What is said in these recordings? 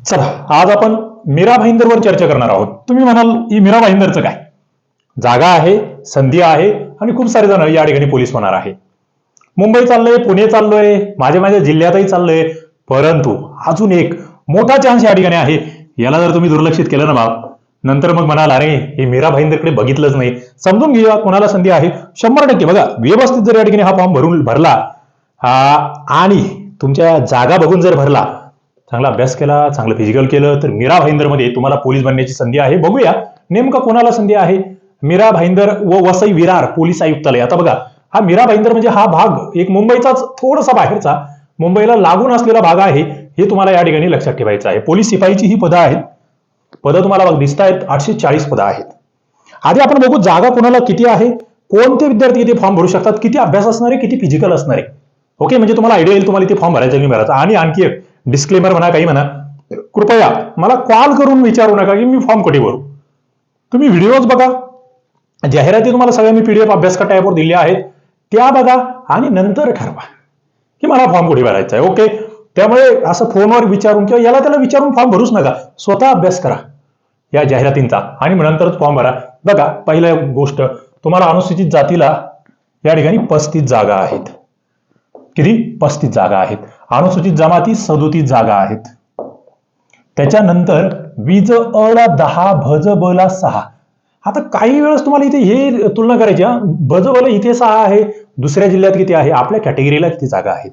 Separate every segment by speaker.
Speaker 1: चला आज आपण मीरा भाईंदरवर चर्चा करणार आहोत. तुम्ही म्हणाल ही मीरा भाईंदरचं काय? जागा आहे संधी आहे आणि खूप सारे जण या ठिकाणी पोलीस होणार आहे. मुंबई चाललंय पुणे चाललोय माझ्या माझ्या जिल्ह्यातही चाललंय परंतु अजून एक मोठा चान्स या ठिकाणी आहे. याला जर तुम्ही दुर्लक्षित केलं ना बाब नंतर मग म्हणाल अरे हे मीरा भाईंदरकडे बघितलंच नाही. समजून घेऊया कोणाला संधी आहे? शंभर टक्के. बघा व्यवस्थित जर या ठिकाणी हा फॉर्म भरून भरला आणि तुमच्या जागा बघून जर भरला चांगला अभ्यास केला चांगलं फिजिकल केलं तर मीरा भाईंदरमध्ये तुम्हाला पोलीस बनण्याची संधी आहे. बघूया नेमकं कोणाला संधी आहे? मीरा भाईंदर व वसई विरार पोलीस आयुक्तालय. आता बघा हा मीरा भाईंदर म्हणजे हा भाग एक मुंबईचाच थोडासा बाहेरचा मुंबईला लागून असलेला भाग आहे हे तुम्हाला या ठिकाणी लक्षात ठेवायचं आहे. पोलीस शिपाईची ही पदं आहेत. पदं तुम्हाला बघ दिसत आहेत आठशे चाळीस पदं आहेत. आधी आपण बघू जागा कोणाला किती आहे कोणते विद्यार्थी इथे फॉर्म भरू शकतात किती अभ्यास असणार आहे किती फिजिकल असणार. आहे ओके म्हणजे तुम्हाला आयडिया येईल तुम्हाला इथे फॉर्म भरायचा की भरायचा. आणि आणखी एक डिस्क्लेमर म्हणा काही म्हणा. कृपया मला कॉल करून विचारू नका की मी फॉर्म कुठे भरू. तुम्ही व्हिडिओज बघा. जाहिराती तुम्हाला सगळ्या मी पीडीएफ अभ्यासका टॅबवर दिल्या आहेत. त्या बघा आणि नंतर ठरवा की मला फॉर्म कुठे भरायचा आहे. ओके त्यामुळे असं फोनवर विचारून किंवा याला त्याला विचारून फॉर्म भरूच नका. स्वतः अभ्यास करा या जाहिरातींचा आणि नंतरच फॉर्म भरा. बघा पहिल्या गोष्ट तुम्हाला अनुसूचित जातीला या ठिकाणी पस्तीस जागा आहेत. किती? पस्तीस जागा आहेत. अनुसूचित जमाती सदोतीस जागा आहेत. त्याच्यानंतर वीज अला दहा भज बला सहा. आता काही वेळेस तुम्हाला इथे हे तुलना करायची भज बल इथे सहा आहे दुसऱ्या जिल्ह्यात किती आहे? आपल्या कॅटेगरीला किती जागा आहेत.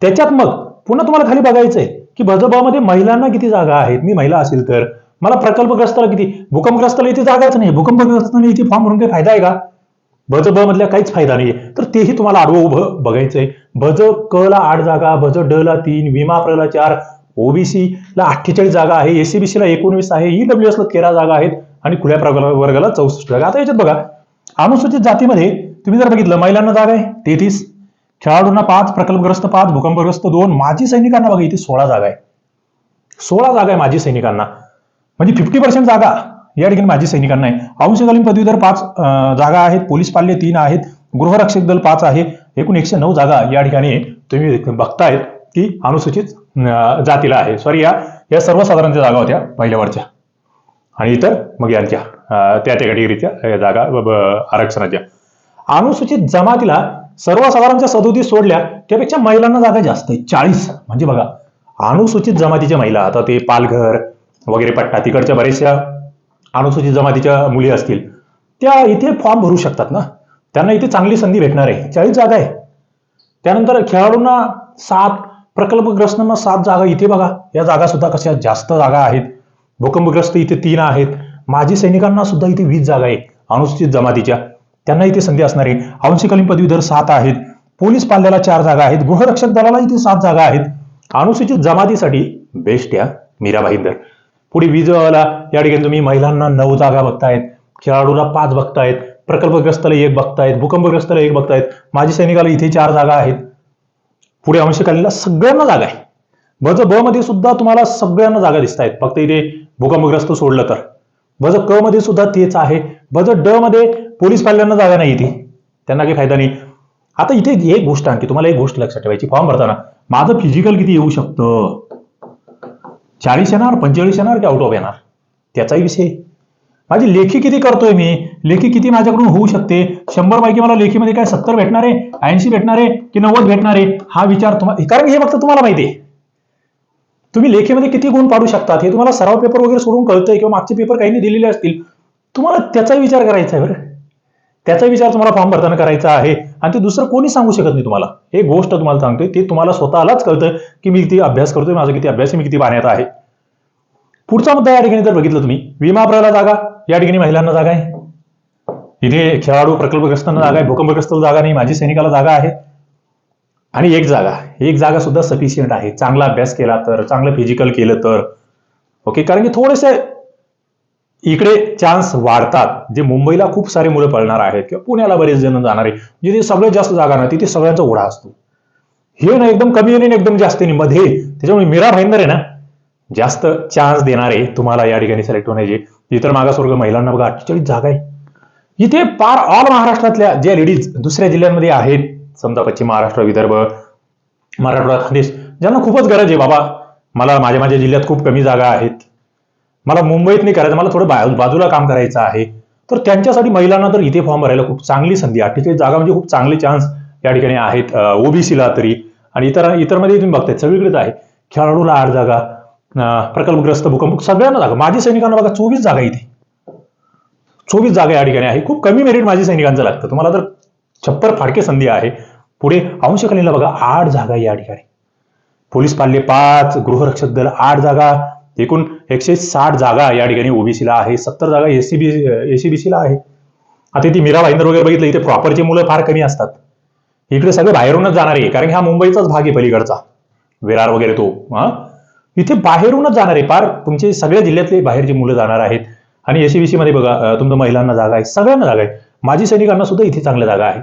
Speaker 1: त्याच्यात मग पुन्हा तुम्हाला खाली बघायचंय की भजबामध्ये महिलांना किती जागा आहेत? मी महिला असेल तर. मला प्रकल्पग्रस्ताला किती? भूकंपग्रस्ताला इथे जागाच नाही. भूकंपग्रस्तांना इथे फॉर्म भरून काही फायदा आहे का? भज ब मधल्या काहीच फायदा नाहीये. तर तेही तुम्हाला आडवं उभं बघायचंय. भज क ला आठ जागा भज ड ला तीन विमा प्र ला चार ओबीसी ला अठ्ठेचाळीस जागा आहे एसीबीसी ला एकोणवीस आहे ईडब्ल्यू एस ला तेरा जागा आहेत आणि खुल्या वर्गाला चौसष्ट जागा. आता याच्यात बघा अनुसूचित जातीमध्ये तुम्ही जर बघितलं महिलांना जागा आहे तेहतीस. खेळाडूंना पाच प्रकल्पग्रस्त पाच भूकंपग्रस्त दोन माजी सैनिकांना बघा इथे सोळा जागा आहे. सोळा जागा आहे माजी सैनिकांना. म्हणजे फिफ्टी पर्सेंट जागा. या ठिकाणी माजी सैनिकांना आहे. अंशकालीन पदवीधर पाच जागा आहेत. पोलीस पाल्य तीन आहेत. गृहरक्षक दल पाच आहे. एकूण एकशे नऊ जागा या ठिकाणी तुम्ही बघतायत की अनुसूचित जातीला आहे. सॉरी या या सर्वसाधारणच्या जागा होत्या पहिल्यावरच्या. आणि इतर मग यांच्या त्या त्या कॅटेगरीच्या जागा आरक्षणाच्या. अनुसूचित जमातीला सर्वसाधारणच्या सदोतीस सोडल्या त्यापेक्षा महिलांना जागा जास्त आहे. चाळीस. म्हणजे बघा अनुसूचित जमातीच्या महिला आता ते पालघर वगैरे पट्टा तिकडच्या बऱ्याचशा अनुसूचित जमातीच्या मुली असतील त्या इथे फॉर्म भरू शकतात ना? त्यांना इथे चांगली संधी भेटणार आहे. चाळीस जागा आहे. त्यानंतर खेळाडूंना सात प्रकल्पग्रस्तांना सात जागा इथे बघा. या जागा सुद्धा कशा जास्त जागा आहेत. भूकंपग्रस्त इथे तीन आहेत. माजी सैनिकांना सुद्धा इथे वीस जागा आहे अनुसूचित जमातीच्या. त्यांना इथे संधी असणार आहे. अंशकालीन पदवीधर सात आहेत. पोलीस पाल्याला चार जागा आहेत. गृहरक्षक दलाला इथे सात जागा आहेत. अनुसूचित जमातीसाठी बेस्ट या मीरा भाईंदर. पुढे वीजवाला या ठिकाणी तुम्ही महिलांना नऊ जागा बघतायत खेळाडूला पाच बघतायत प्रकल्पग्रस्ताला एक बघतायत भूकंपग्रस्ताला एक बघतायत माजी सैनिकाला इथे चार जागा आहेत. पुढे अंशकालीनला सगळ्यांना जागा आहे. बज ब मध्ये सुद्धा तुम्हाला सगळ्यांना जागा दिसत आहेत फक्त इथे भूकंपग्रस्त सोडलं तर. बज क मध्ये सुद्धा तेच आहे. बज ड मध्ये पोलीस पाल्यांना जागा नाही इथे. त्यांना काही फायदा नाही. आता इथे एक गोष्ट आणखी तुम्हाला एक गोष्ट लक्षात ठेवायची. फॉर्म भरताना माझं फिजिकल किती येऊ शकतं? चाळीस येणार पंचेचाळीस येणार की आउट ऑफ येणार? त्याचाही विषय. माझी लेखी किती करतोय मी? लेखी किती माझ्याकडून होऊ शकते? शंभर पैकी मला लेखीमध्ये काय सत्तर भेटणार आहे? ऐंशी भेटणार आहे की नव्वद भेटणार आहे? हा विचार तुम्हाला कारण हे फक्त तुम्हाला माहिती आहे. तुम्ही लेखीमध्ये किती गुण पाडू शकतात हे तुम्हाला सराव पेपर वगैरे सोडून कळतंय किंवा मागचे पेपर काही दिलेले असतील. तुम्हाला त्याचाही विचार करायचा आहे बरं. त्याचा विचार तुम्हाला फॉर्म भरताना करायचा आहे. आणि ते दुसरं कोणी सांगू शकत नाही तुम्हाला. हे गोष्ट तुम्हाला सांगतोय. ते तुम्हाला स्वतःलाच कळतं की मी किती अभ्यास करतोय माझा किती अभ्यास मी किती पाण्यात आहे. पुढचा मुद्दा या ठिकाणी जर बघितलं तुम्ही विमा प्रला जागा या ठिकाणी महिलांना जागा आहे. इथे खेळाडू प्रकल्पग्रस्तांना जागा आहे भूकंपग्रस्त जागा नाही माझी सैनिकाला जागा आहे. आणि एक जागा एक जागा सुद्धा सफिशियंट आहे. चांगला अभ्यास केला तर चांगलं फिजिकल केलं तर. ओके कारण की थोडेसे इकडे चान्स वाढतात. जे मुंबईला खूप सारे मुलं पळणार आहेत किंवा पुण्याला बरेच जण जाणार आहे जिथे सगळ्यात जास्त जागा ना तिथे सगळ्यांचा ओढा असतो. हे ना एकदम कमी आणि एकदम जास्त मध्ये त्याच्यामुळे मीरा भाईंदर आहे ना जास्त चान्स देणारे तुम्हाला या ठिकाणी सिलेक्ट होण्याचे. इतर मागासवर्ग महिलांना बघा अठ्ठेचाळीस जागा आहे. इथे पार ऑल महाराष्ट्रातल्या ज्या लेडीज दुसऱ्या जिल्ह्यांमध्ये आहेत समजा पश्चिम महाराष्ट्र विदर्भ मराठवाडा खानदेश ज्यांना खूपच गरज आहे बाबा मला माझ्या माझ्या जिल्ह्यात खूप कमी जागा आहेत. मला मुंबईत नाही करायचं मला थोडं बा- बाजूला काम करायचं आहे. तर त्यांच्यासाठी महिलांना तर इथे फॉर्म भरायला खूप चांगली संधी अठ्ठेचाळीस जागा म्हणजे खूप चांगले चान्स या ठिकाणी आहेत ओबीसीला तरी. आणि इतर इतरमध्ये तुम्ही बघताय सगळीकडेच आहे. खेळाडूला आठ जागा प्रकल्पग्रस्त भूकंप सगळ्यांना जागा. माजी सैनिकांना बघा चोवीस जागा इथे. चोवीस जागा या ठिकाणी आहे. खूप कमी मेरिट माजी सैनिकांचं लागतं. तुम्हाला तर छप्पर फाडके संधी आहे. पुढे अंशकालीनला बघा आठ जागा या ठिकाणी. पोलीस पाल्ले पाच गृहरक्षक दल आठ जागा एकूण एकशे साठ जागा या ठिकाणी ओबीसीला आहे सत्तर जागा एसीबी एसीबीसीला आहे. आता ती मीरा भाईंदर वगैरे बघितलं इथे प्रॉपरची मुलं फार कमी असतात. इकडे सगळे बाहेरूनच जाणार आहे कारण की हा मुंबईचाच भाग आहे पलीकडचा. विरार वगैरे तो हा? इथे बाहेरूनच जाणार आहे फार तुमचे सगळ्या जिल्ह्यातले बाहेरची मुलं जाणार आहेत. आणि एसीबीसी मध्ये बघा तुमच्या तुमचं महिलांना जागा आहे सगळ्यांना जागा आहे. माजी सैनिकांना सुद्धा इथे चांगल्या जागा आहेत.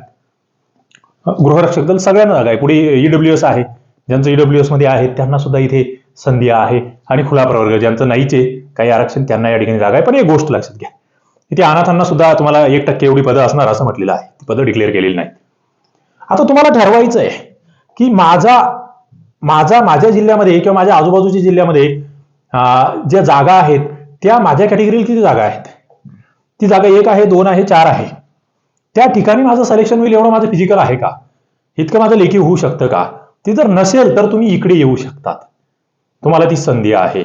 Speaker 1: गृहरक्षक दल सगळ्यांना जागा आहे. पुढे ईडब्ल्यू एस आहे ज्यांचं ईडब्ल्यू एसमध्ये आहे त्यांना सुद्धा इथे संधी आहे आणि खुला प्रवर्ग ज्यांचं नाहीचे काही आरक्षण त्यांना या ठिकाणी जागा आहे. पण एक गोष्ट लक्षात घ्या. इथे अनाथांना सुद्धा तुम्हाला एक टक्के एवढी पदं असणार असं म्हटलेलं आहे. ती पदं डिक्लेअर केलेली नाही आता तुम्हाला ठरवायचं आहे की माझा माझा माझ्या जिल्ह्यामध्ये किंवा माझ्या आजूबाजूच्या जिल्ह्यामध्ये ज्या जागा आहेत त्या माझ्या कॅटेगरीला किती जागा आहेत? ती जागा एक आहे दोन आहे चार आहे. त्या ठिकाणी माझं सिलेक्शन होईल एवढं माझं फिजिकल आहे का? इतकं माझं लेखी होऊ शकतं का? ती जर नसेल तर तुम्ही इकडे येऊ शकतात. तुम्हाला ती संधी आहे.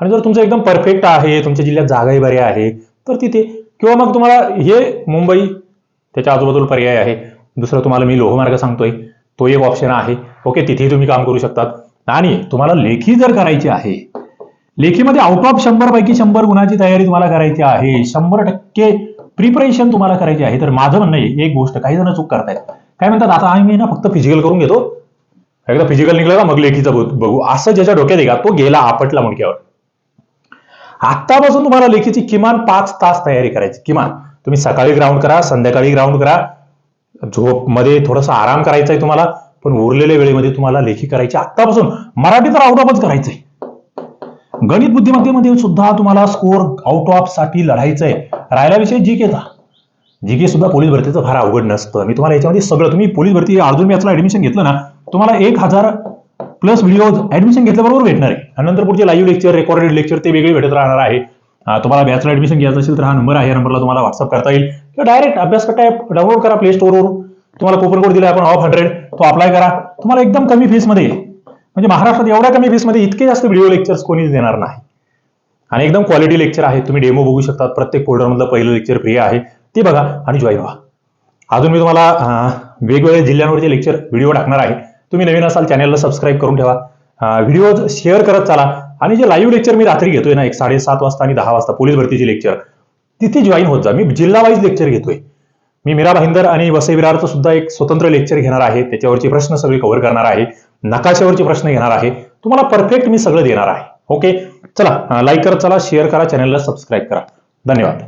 Speaker 1: आणि जर तुमचं एकदम परफेक्ट आहे तुमच्या जिल्ह्यात जागाही बऱ्या आहे तर तिथे किंवा मग तुम्हाला हे मुंबई त्याच्या आजूबाजूला पर्याय आहे. दुसरं तुम्हाला मी लोहमार्ग सांगतोय. तो एक ऑप्शन आहे. ओके तिथेही तुम्ही काम करू शकतात. आणि तुम्हाला लेखी जर करायची आहे लेखीमध्ये आउट ऑफ शंभर पैकी शंभर गुणाची तयारी तुम्हाला करायची आहे. शंभर टक्के प्रिपरेशन तुम्हाला करायची आहे. तर माझं म्हणणं आहे एक गोष्ट काही जण चूक करतायत. काय म्हणतात आता आम्ही ना फक्त फिजिकल करून घेतो. एकदा फिजिकल निघलं का मग लेखीचं बघू असं ज्याच्या डोक्यात आहे का? तो गेला आपटला मुडक्यावर. आत्तापासून तुम्हाला लेखीची किमान पाच तास तयारी करायची. किमान. तुम्ही सकाळी ग्राउंड करा संध्याकाळी ग्राउंड करा. झोपमध्ये थोडासा आराम करायचा आहे तुम्हाला पण उरलेल्या वेळेमध्ये तुम्हाला लेखी करायची. आत्तापासून मराठी तर आउट ऑफच करायचंय. गणित बुद्धिमत्तेमध्ये सुद्धा तुम्हाला स्कोर आउट ऑफसाठी लढायचंय. राहिला विषय जी केचा जी के सुद्धा पोलीस भरतीचं फार अवघड नसतं. मी तुम्हाला याच्यामध्ये सगळं तुम्ही पोलीस भरती अर्जुन मॅचला ऍडमिशन घेतलं ना तुम्हाला एक हजार प्लस व्हिडिओ ऍडमिशन घेतल्याबरोबर भेटणार आहे. आणि नंतर पुढचे लाईव्ह लेक्चर रेकॉर्डेड लेक्चर ते वेगळे भेटत राहणार आहे. तुम्हाला बॅचला ऍडमिशन घ्यायचं असेल तर हा नंबर आहे या नंबरला तुम्हाला व्हॉट्सअप करता येईल. किंवा डायरेक्ट अभ्यास करता ॲप डाउनलोड करा प्ले स्टोअरवर तुम्हाला कुपन कोड दिला आपण ऑफ हंड्रेड तो अप्लाय करा. तुम्हाला एकदम कमी फीसमध्ये म्हणजे महाराष्ट्रात एवढ्या कमी फीसमध्ये इतके जास्त व्हिडिओ लेक्चर्स कोणीच देणार नाही. आणि एकदम क्वालिटी लेक्चर आहे तुम्ही डेमो बघू शकता प्रत्येक फोल्डरमधलं पहिलं लेक्चर फ्री आहे. ते बघा आणि जॉईन व्हा. अजून मी तुम्हाला वेगवेगळ्या जिल्ह्यांवरचे लेक्चर व्हिडिओ टाकणार आहे. तुम्ही नवीन असाल चॅनलला सबस्क्राईब करून ठेवा. व्हिडिओ शेअर करत चाला. आणि जे लाईव्ह लेक्चर मी रात्री घेतोय ना एक साडेसात वाजता आणि दहा वाजता पोलीस भरतीचे लेक्चर तिथे जॉईन होत जा. मी जिल्हावाईज लेक्चर घेतोय. मी मीरा भाईंदर आणि वसई विरारचं सुद्धा एक स्वतंत्र लेक्चर घेणार आहे. त्याच्यावरचे प्रश्न सगळे कव्हर करणार आहे. नकाशावरचे प्रश्न घेणार आहे. तुम्हाला परफेक्ट मी सगळं देणार आहे. ओके चला लाईक करत चला शेअर करा चॅनलला सबस्क्राईब करा. धन्यवाद.